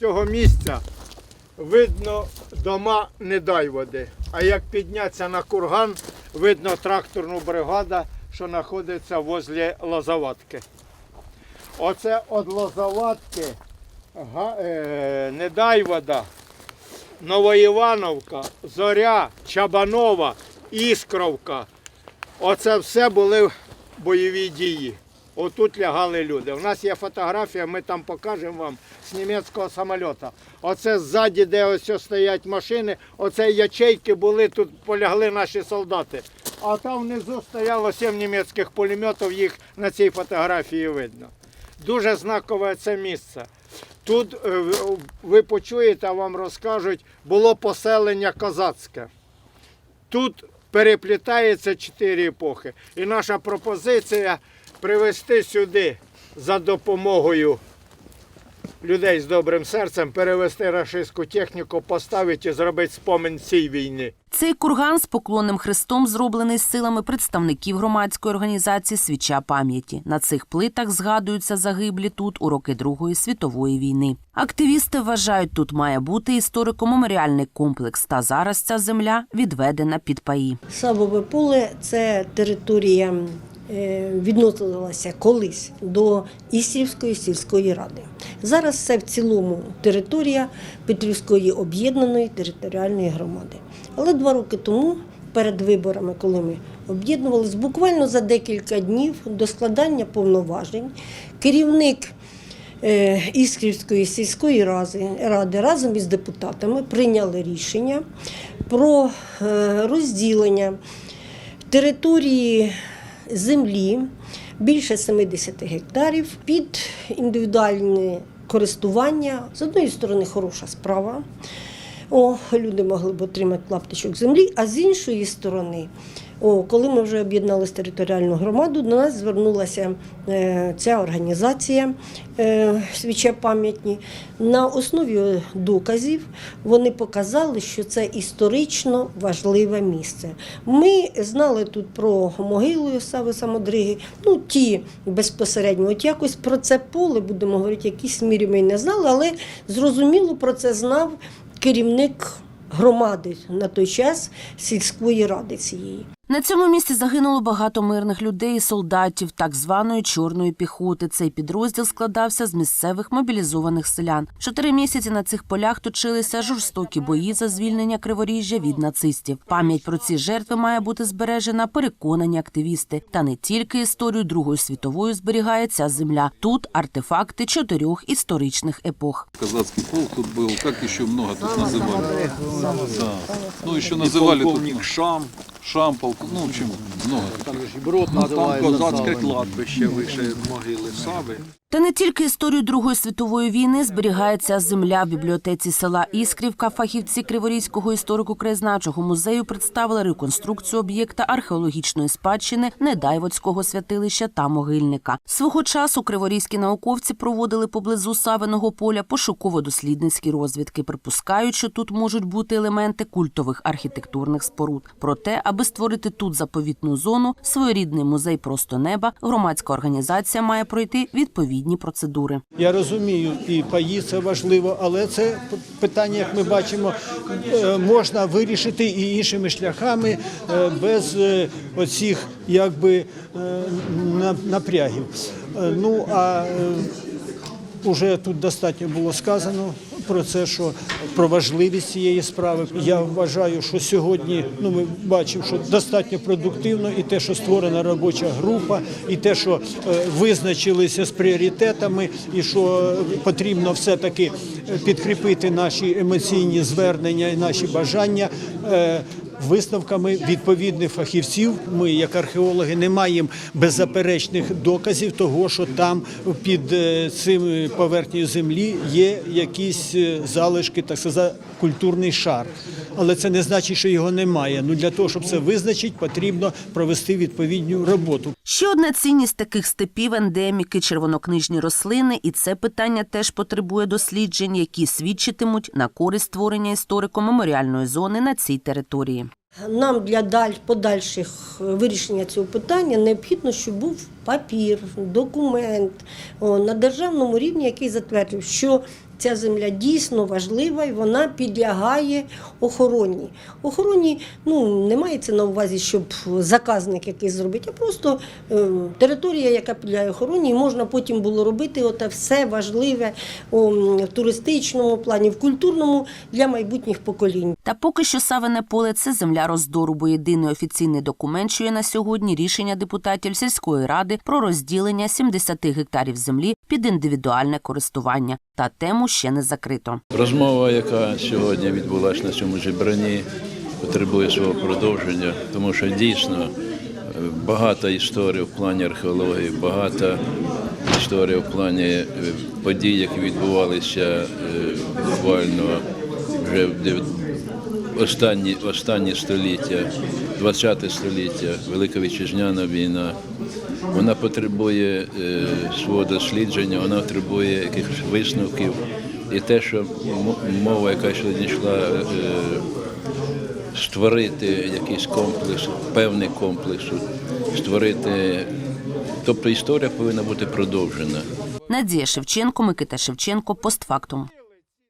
цього місця видно дома не дай води. А як піднятися на курган, видно тракторну бригаду, що знаходиться возле Лозаватки. Оце від Лозаватки е, не дай вода, Новоівановка, Зоря, Чабанова, Іскровка. Оце все були бойові дії. Отут лягали люди. У нас є фотографія, ми там покажемо вам з німецького самольота. Оце ззаді, де ось стоять машини, оце ячейки були, тут полягли наші солдати. А там внизу стояло сім німецьких пулеметів, їх на цій фотографії видно. Дуже знакове це місце. Тут е, ви почуєте, вам розкажуть, було поселення козацьке. Тут переплітається чотири епохи. І наша пропозиція привезти сюди за допомогою людей з добрим серцем, перевезти рашистську техніку, поставити і зробити спомин цій війни. Цей курган з поклонним хрестом зроблений силами представників громадської організації Свіча пам'яті. На цих плитах згадуються загиблі тут у роки Другої світової війни. Активісти вважають, тут має бути історико-меморіальний комплекс. Та зараз ця земля відведена під паї. Савове поле це територія, відносилася колись до Ісрівської сільської ради. Зараз це в цілому територія Петрівської об'єднаної територіальної громади. Але два роки тому, перед виборами, коли ми об'єднувалися, буквально за декілька днів до складання повноважень керівник е, Іскрівської сільської ради, ради разом із депутатами прийняли рішення про е, розділення території землі більше 70 гектарів під індивідуальне користування. З однієї сторони, хороша справа. О, люди могли б отримати клаптичок землі, а з іншої сторони, о, коли ми вже об'єднали територіальну громаду, до нас звернулася е, ця організація е, свіче пам'ятні. На основі доказів вони показали, що це історично важливе місце. Ми знали тут про могилу Сави Самодриги, ну ті безпосередньо, от якось про це поле, будемо говорити, в якійсь мірі ми не знали, але зрозуміло про це знав керівник громади на той час сільської ради цієї. На цьому місці загинуло багато мирних людей і солдатів так званої чорної піхоти. Цей підрозділ складався з місцевих мобілізованих селян. Чотири місяці на цих полях точилися жорстокі бої за звільнення криворіжжя від нацистів. Пам'ять про ці жертви має бути збережена, переконані активісти. Та не тільки історію Другої світової зберігає ця земля. Тут артефакти чотирьох історичних епох. Казацкий полк тут был, как еще много тут называли. Да. Ну, еще называли тут полковник Шам. Шам, полк, ну, в общем, много. Там же і брод Ну, там козацьке кладбище вище могили Сави. Та не тільки історію Другої світової війни зберігається земля в бібліотеці села Іскрівка. Фахівці Криворізького історико-краєзнавчого музею представили реконструкцію об'єкта археологічної спадщини Недайвоцького святилища та могильника. Свого часу криворізькі науковці проводили поблизу Савиного поля пошуково-дослідницькі розвідки, припускають, що тут можуть бути елементи культових архітектурних споруд. Проте, аби створити тут заповітну зону, своєрідний музей просто неба, громадська організація має пройти відповідні процедури. Я розумію, і паї це важливо, але це питання, як ми бачимо, е, можна вирішити і іншими шляхами е, без е, оцих якби на- напрягів. Ну а вже тут достатньо було сказано про це, що про важливість цієї справи. Я вважаю, що сьогодні ну ми бачимо, що достатньо продуктивно, і те, що створена робоча група, і те, що е, визначилися з пріоритетами, і що потрібно все-таки підкріпити наші емоційні звернення і наші бажання. Висновками відповідних фахівців, ми, як археологи, не маємо беззаперечних доказів того, що там під е, цим поверхнею землі є якісь е, залишки, так сказати, культурний шар. Але це не значить, що його немає. Ну для того, щоб це визначити, потрібно провести відповідну роботу. Ще одна цінність таких степів ендеміки, червонокнижні рослини, і це питання теж потребує досліджень, які свідчитимуть на користь створення історико-меморіальної зони на цій території. Нам для даль подальших е, вирішення цього питання необхідно, щоб був папір, документ на державному рівні, який затвердив, що Ця земля дійсно важлива і вона підлягає охороні. Охороні ну, не мається на увазі, щоб заказник якийсь зробити, а просто е, територія, яка підлягає охороні, і можна потім було робити оте все важливе о, в туристичному плані, в культурному для майбутніх поколінь. Та поки що Савине поле це земля роздору, бо єдиний офіційний документ, що є на сьогодні рішення депутатів сільської ради про розділення 70 гектарів землі під індивідуальне користування. Та тему ще не закрито. Розмова, яка сьогодні відбулася на цьому зібранні, потребує свого продовження, тому що дійсно багато багата історія в плані археології, багата історія в плані е, подій, які відбувалися е, буквально вже в останні, останні століття, 20 століття, Велика Вітчизняна війна. Вона потребує е, свого дослідження, вона потребує якихось висновків. І те, що мова, яка сьогодні йшла, е, створити якийсь комплекс, певний комплекс, створити. Тобто історія повинна бути продовжена. Надія Шевченко, Микита Шевченко, постфактум.